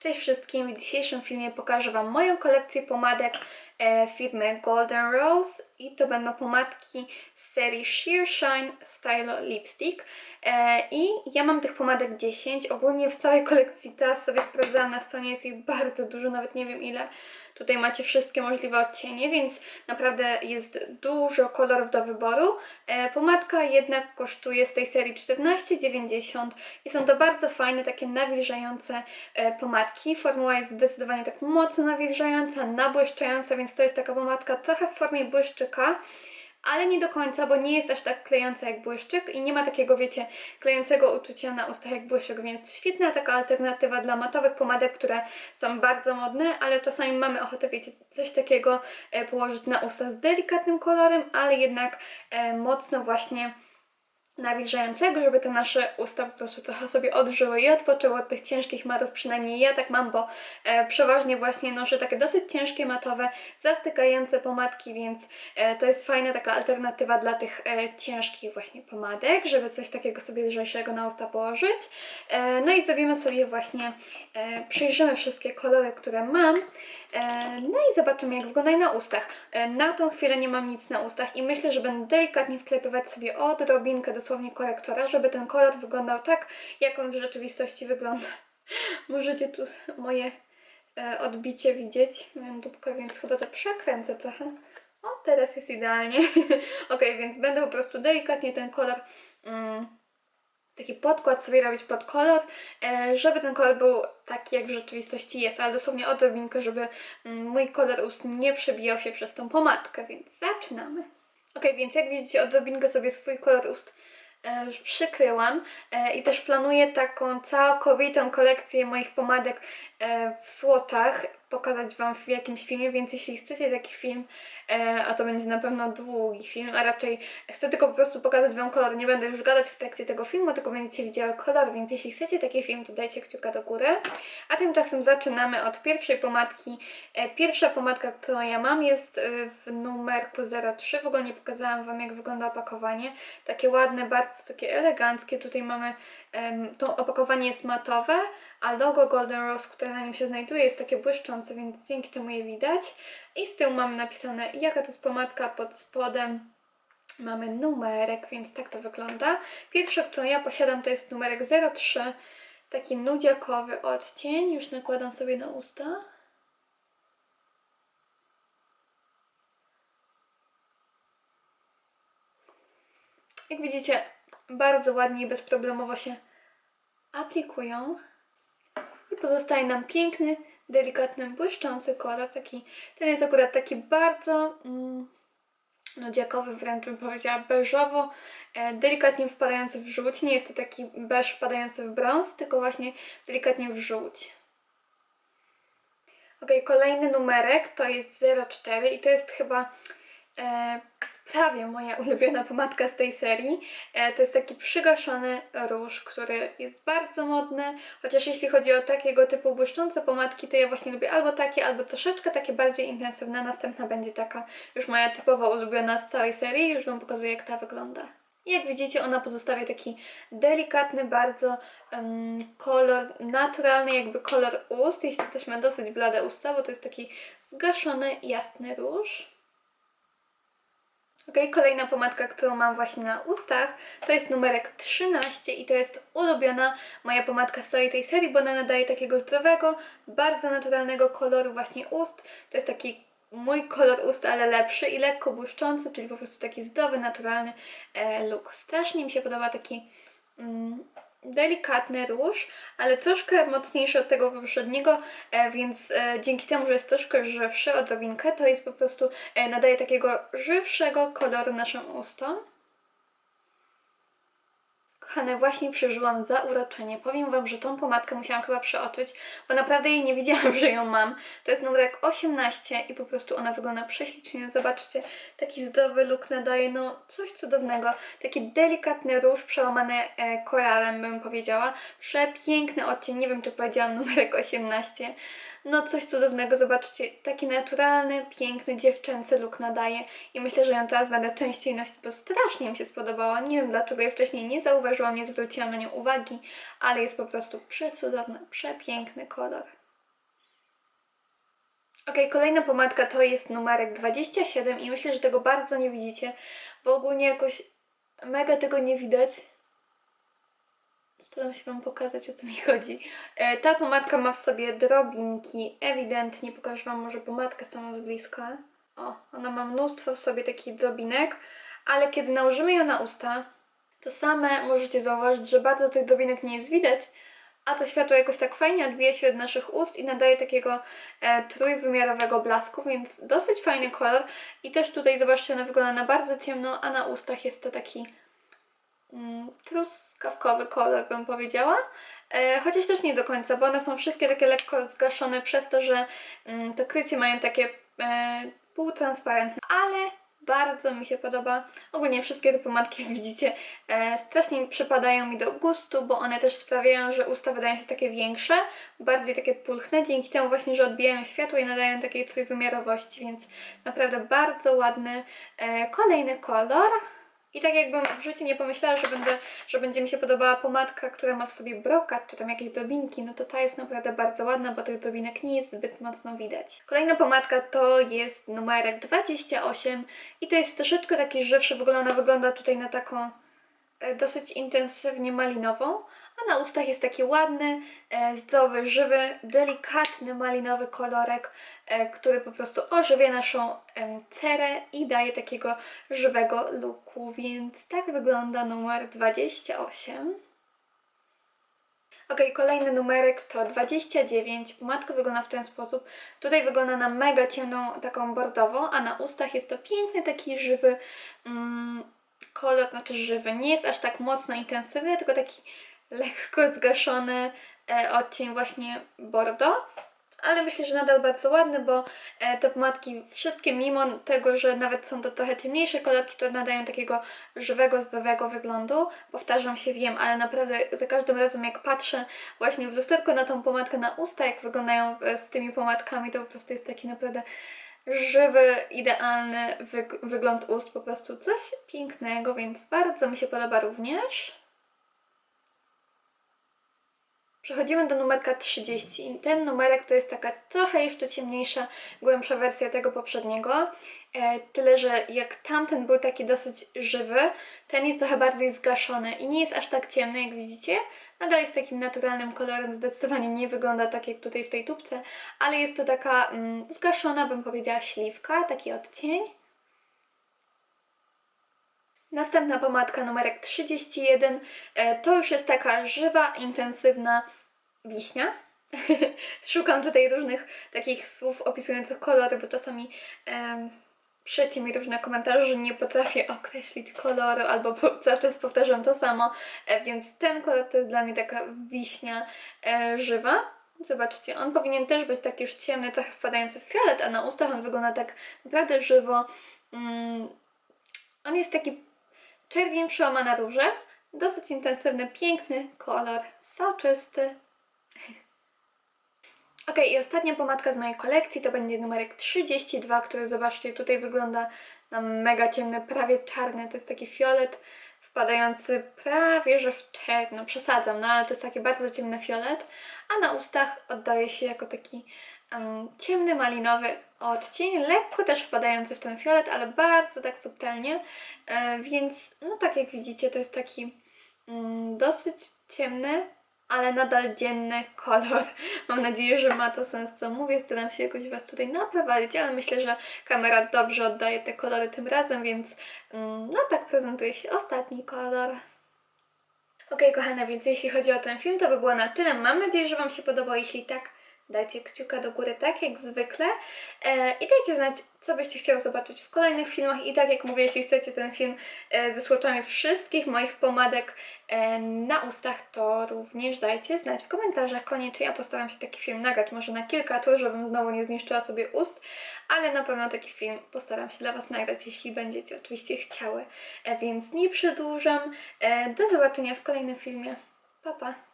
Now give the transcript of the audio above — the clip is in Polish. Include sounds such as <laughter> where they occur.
Cześć wszystkim, w dzisiejszym filmie pokażę Wam moją kolekcję pomadek e, firmy Golden Rose i to będą pomadki z serii Sheer Shine Stylo Lipstick e, i ja mam tych pomadek 10, ogólnie w całej kolekcji teraz sobie sprawdzałam na stronie, jest ich bardzo dużo, nawet nie wiem ile. Tutaj macie wszystkie możliwe odcienie, więc naprawdę jest dużo kolorów do wyboru. E, pomadka jednak kosztuje z tej serii 14,90 i są to bardzo fajne, takie nawilżające e, pomadki. Formuła jest zdecydowanie tak mocno nawilżająca, nabłyszczająca, więc to jest taka pomadka trochę w formie błyszczyka ale nie do końca, bo nie jest aż tak klejąca jak błyszczyk i nie ma takiego, wiecie, klejącego uczucia na ustach jak błyszczyk, więc świetna taka alternatywa dla matowych pomadek, które są bardzo modne, ale czasami mamy ochotę, wiecie, coś takiego e, położyć na usta z delikatnym kolorem, ale jednak e, mocno właśnie nawilżającego, żeby te nasze usta po prostu trochę sobie odżyły i odpoczęły od tych ciężkich matów. Przynajmniej ja tak mam, bo e, przeważnie właśnie noszę takie dosyć ciężkie matowe, zastykające pomadki, więc e, to jest fajna taka alternatywa dla tych e, ciężkich właśnie pomadek, żeby coś takiego sobie lżejszego na usta położyć. E, no i zrobimy sobie właśnie, e, przyjrzymy wszystkie kolory, które mam. E, No i zobaczymy, jak wyglądają na ustach. E, Na tą chwilę nie mam nic na ustach i myślę, że będę delikatnie wklepywać sobie odrobinkę dosłownie korektora, żeby ten kolor wyglądał tak, jak on w rzeczywistości wygląda. <laughs> Możecie tu moje e, odbicie widzieć, moją dupkę, więc chyba to przekręcę trochę. O, teraz jest idealnie. <laughs> ok, więc będę po prostu delikatnie ten kolor... Mm, taki podkład sobie robić pod kolor, e, żeby ten kolor był taki, jak w rzeczywistości jest, ale dosłownie odrobinkę, żeby mm, mój kolor ust nie przebijał się przez tą pomadkę, więc zaczynamy. Ok, więc jak widzicie, odrobinkę sobie swój kolor ust przykryłam e, i też planuję taką całkowitą kolekcję moich pomadek e, w słoczach pokazać Wam w jakimś filmie, więc jeśli chcecie taki film, e, a to będzie na pewno długi film, a raczej chcę tylko po prostu pokazać Wam kolor, nie będę już gadać w trakcie tego filmu, tylko będziecie widziały kolor, więc jeśli chcecie taki film, to dajcie kciuka do góry. A tymczasem zaczynamy od pierwszej pomadki. E, pierwsza pomadka, którą ja mam jest e, w numerku 03, w ogóle nie pokazałam Wam jak wygląda opakowanie. Takie ładne, bardzo takie eleganckie, tutaj mamy, to opakowanie jest matowe, a logo Golden Rose, które na nim się znajduje, jest takie błyszczące, więc dzięki temu je widać. I z tyłu mamy napisane, jaka to jest pomadka pod spodem. Mamy numerek, więc tak to wygląda. Pierwsza, którą ja posiadam, to jest numerek 03, taki nudziakowy odcień. Już nakładam sobie na usta. Jak widzicie, bardzo ładnie i bezproblemowo się aplikują. Pozostaje nam piękny, delikatny, błyszczący kolor. Taki, ten jest akurat taki bardzo mm, nudziakowy, wręcz bym powiedziała beżowo, e, delikatnie wpadający w żółć. Nie jest to taki beż wpadający w brąz, tylko właśnie delikatnie w żółć. Ok, kolejny numerek to jest 04 i to jest chyba e, prawie moja ulubiona pomadka z tej serii. E, to jest taki przygaszony róż, który jest bardzo modny, chociaż jeśli chodzi o takiego typu błyszczące pomadki, to ja właśnie lubię albo takie, albo troszeczkę takie bardziej intensywne. Następna będzie taka już moja typowa ulubiona z całej serii, już Wam pokazuję jak ta wygląda. Jak widzicie, ona pozostawia taki delikatny bardzo em, kolor, naturalny jakby kolor ust, jeśli ktoś ma dosyć blade usta, bo to jest taki zgaszony, jasny róż. Ok, kolejna pomadka, którą mam właśnie na ustach, to jest numerek 13 i to jest ulubiona moja pomadka z całej tej serii, bo ona nadaje takiego zdrowego, bardzo naturalnego koloru właśnie ust. To jest taki mój kolor ust, ale lepszy i lekko błyszczący, czyli po prostu taki zdrowy, naturalny e, look. Strasznie mi się podoba taki mm, delikatny róż, ale troszkę mocniejszy od tego poprzedniego, e, więc e, dzięki temu, że jest troszkę żywszy odrobinkę, to jest po prostu, e, nadaje takiego żywszego koloru naszym ustom. Kochane, właśnie przeżyłam zauroczenie. Powiem Wam, że tą pomadkę musiałam chyba przeoczyć, bo naprawdę jej nie wiedziałam, <laughs> że ją mam. To jest numerek 18 i po prostu ona wygląda prześlicznie. Zobaczcie, taki zdrowy look nadaje, no coś cudownego. Taki delikatny róż przełamany e, koralem, bym powiedziała. Przepiękny odcień, nie wiem czy powiedziałam numerek 18. No coś cudownego, zobaczcie, taki naturalny, piękny, dziewczęcy look nadaje i myślę, że ją teraz będę częściej nosić, bo strasznie mi się spodobała. Nie wiem dlaczego jej wcześniej nie zauważyłam, nie zwróciłam na nią uwagi, ale jest po prostu przecudowny, przepiękny kolor. Okej, kolejna pomadka to jest numerek 27 i myślę, że tego bardzo nie widzicie, bo ogólnie jakoś mega tego nie widać. Staram się Wam pokazać, o co mi chodzi. E, ta pomadka ma w sobie drobinki, ewidentnie. Pokażę Wam może pomadkę samą z bliska. O, ona ma mnóstwo w sobie takich drobinek, ale kiedy nałożymy ją na usta, to same możecie zauważyć, że bardzo tych drobinek nie jest widać, a to światło jakoś tak fajnie odbija się od naszych ust i nadaje takiego e, trójwymiarowego blasku, więc dosyć fajny kolor. I też tutaj zobaczcie, ona wygląda na bardzo ciemno, a na ustach jest to taki truskawkowy kolor, bym powiedziała. E, chociaż też nie do końca, bo one są wszystkie takie lekko zgaszone przez to, że mm, to krycie mają takie e, półtransparentne, ale bardzo mi się podoba. Ogólnie wszystkie te pomadki, jak widzicie, e, strasznie przypadają mi do gustu, bo one też sprawiają, że usta wydają się takie większe, bardziej takie pulchne, dzięki temu właśnie, że odbijają światło i nadają takiej trójwymiarowości, więc naprawdę bardzo ładny kolejny kolor. I tak jakbym w życiu nie pomyślała, że, będę, że będzie mi się podobała pomadka, która ma w sobie brokat, czy tam jakieś drobinki, no to ta jest naprawdę bardzo ładna, bo tych drobinek nie jest zbyt mocno widać. Kolejna pomadka to jest numerek 28 i to jest troszeczkę taki żywszy, w ogóle ona wygląda tutaj na taką e, dosyć intensywnie malinową, a na ustach jest taki ładny, e, zdrowy, żywy, delikatny malinowy kolorek, który po prostu ożywia naszą cerę i daje takiego żywego looku, więc tak wygląda numer 28. Ok, kolejny numerek to 29. Pomadka wygląda w ten sposób. Tutaj wygląda na mega ciemną, taką bordową, a na ustach jest to piękny, taki żywy mm, kolor, znaczy żywy. Nie jest aż tak mocno intensywny, tylko taki lekko zgaszony e, odcień właśnie bordo. Ale myślę, że nadal bardzo ładny, bo e, te pomadki wszystkie, mimo tego, że nawet są to trochę ciemniejsze kolorki, to nadają takiego żywego, zdrowego wyglądu. Powtarzam się, wiem, ale naprawdę za każdym razem jak patrzę właśnie w lusterko na tą pomadkę na usta, jak wyglądają e, z tymi pomadkami, to po prostu jest taki naprawdę żywy, idealny wyg- wygląd ust, po prostu coś pięknego, więc bardzo mi się podoba również. Przechodzimy do numerka 30. I Ten numerek to jest taka trochę jeszcze ciemniejsza, głębsza wersja tego poprzedniego. E, tyle, że jak tamten był taki dosyć żywy, ten jest trochę bardziej zgaszony i nie jest aż tak ciemny, jak widzicie. Nadal jest takim naturalnym kolorem, zdecydowanie nie wygląda tak jak tutaj w tej tubce, ale jest to taka mm, zgaszona, bym powiedziała, śliwka, taki odcień. Następna pomadka numerek 31 e, to już jest taka żywa, intensywna wiśnia. <laughs> Szukam tutaj różnych takich słów opisujących kolory, bo czasami em, przycie mi różne komentarze, że nie potrafię określić koloru albo <laughs> cały czas powtarzam to samo, e, więc ten kolor to jest dla mnie taka wiśnia e, żywa. Zobaczcie, on powinien też być taki już ciemny, trochę wpadający w fiolet, a na ustach on wygląda tak naprawdę żywo. Mm, on jest taki czerwień przełama na róże, dosyć intensywny, piękny kolor, soczysty. Ok, i ostatnia pomadka z mojej kolekcji to będzie numerek 32, który zobaczcie, tutaj wygląda na mega ciemny, prawie czarny. To jest taki fiolet wpadający prawie że w czerno, przesadzam, no ale to jest taki bardzo ciemny fiolet, a na ustach oddaje się jako taki em, ciemny, malinowy odcień, lekko też wpadający w ten fiolet, ale bardzo tak subtelnie, e, więc no tak jak widzicie, to jest taki mm, dosyć ciemny, ale nadal dzienny kolor. <laughs> Mam nadzieję, że ma to sens, co mówię. Staram się jakoś Was tutaj naprowadzić, ale myślę, że kamera dobrze oddaje te kolory tym razem, więc mm, no tak prezentuje się ostatni kolor. Ok, kochane, więc jeśli chodzi o ten film, to by było na tyle. Mam nadzieję, że Wam się podobał. Jeśli tak, dajcie kciuka do góry, tak jak zwykle. E, I dajcie znać, co byście chciały zobaczyć w kolejnych filmach. I tak jak mówię, jeśli chcecie ten film e, ze swatchami wszystkich moich pomadek e, na ustach, to również dajcie znać w komentarzach koniecznie. Ja postaram się taki film nagrać, może na kilka tur, żebym znowu nie zniszczyła sobie ust, ale na pewno taki film postaram się dla Was nagrać, jeśli będziecie oczywiście chciały. E, więc nie przedłużam. E, do zobaczenia w kolejnym filmie. Pa, pa!